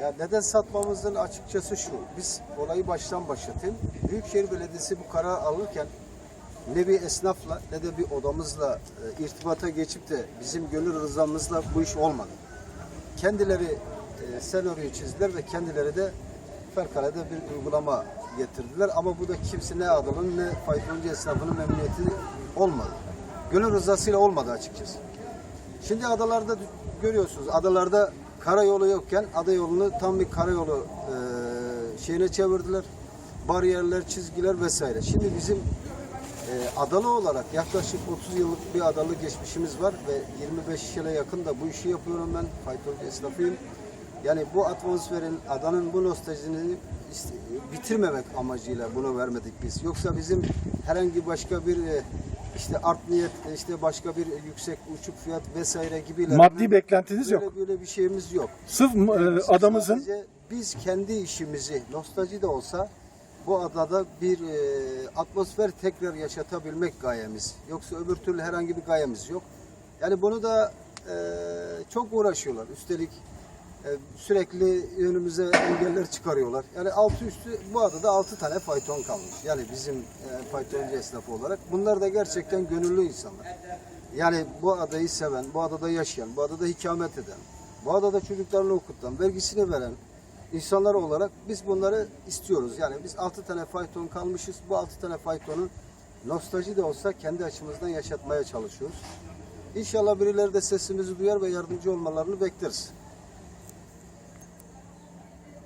Ya neden satmamızın açıkçası şu. Biz olayı baştan başlatayım. Büyükşehir Belediyesi bu karar alırken ne bir esnafla ne de bir odamızla e, irtibata geçip de bizim gönül rızamızla bu iş olmadı. Kendileri e, senaryoyu çizdiler ve kendileri de fevkalade bir uygulama getirdiler. Ama bu da kimse ne adamın ne faydalıcı esnafının memnuniyeti olmadı. Gönül rızasıyla olmadı açıkçası. Şimdi adalarda görüyorsunuz. Adalarda karayolu yokken ada yolunu tam bir karayolu e, şeyine çevirdiler. Bariyerler, çizgiler vesaire. Şimdi bizim e, adalı olarak yaklaşık 30 yıllık bir adalı geçmişimiz var ve 25 yıla yakın da bu işi yapıyorum ben. Faytoncu esnafıyım. Yani bu atmosferin, adanın bu nostaljini bitirmemek amacıyla bunu vermedik biz. Yoksa bizim herhangi başka bir e, işte art niyet, işte başka bir yüksek uçuk fiyat vesaire gibi Maddi beklentiniz böyle, yok. Böyle bir şeyimiz yok. Sırf e, Biz adamızın biz kendi işimizi nostalji de olsa bu adada bir e, atmosfer tekrar yaşatabilmek gayemiz. Yoksa öbür türlü herhangi bir gayemiz yok. Yani bunu da e, çok uğraşıyorlar. Üstelik e, sürekli önümüze engeller çıkarıyorlar. Yani altı üstü bu adada altı tane fayton kalmış. Yani bizim e, faytoncu esnafı olarak. Bunlar da gerçekten gönüllü insanlar. Yani bu adayı seven, bu adada yaşayan, bu adada ikamet eden, bu adada çocuklarını okutan, vergisini veren insanlar olarak biz bunları istiyoruz. Yani biz 6 tane fayton kalmışız. Bu 6 tane faytonu nostalji de olsa kendi açımızdan yaşatmaya çalışıyoruz. İnşallah birileri de sesimizi duyar ve yardımcı olmalarını bekleriz.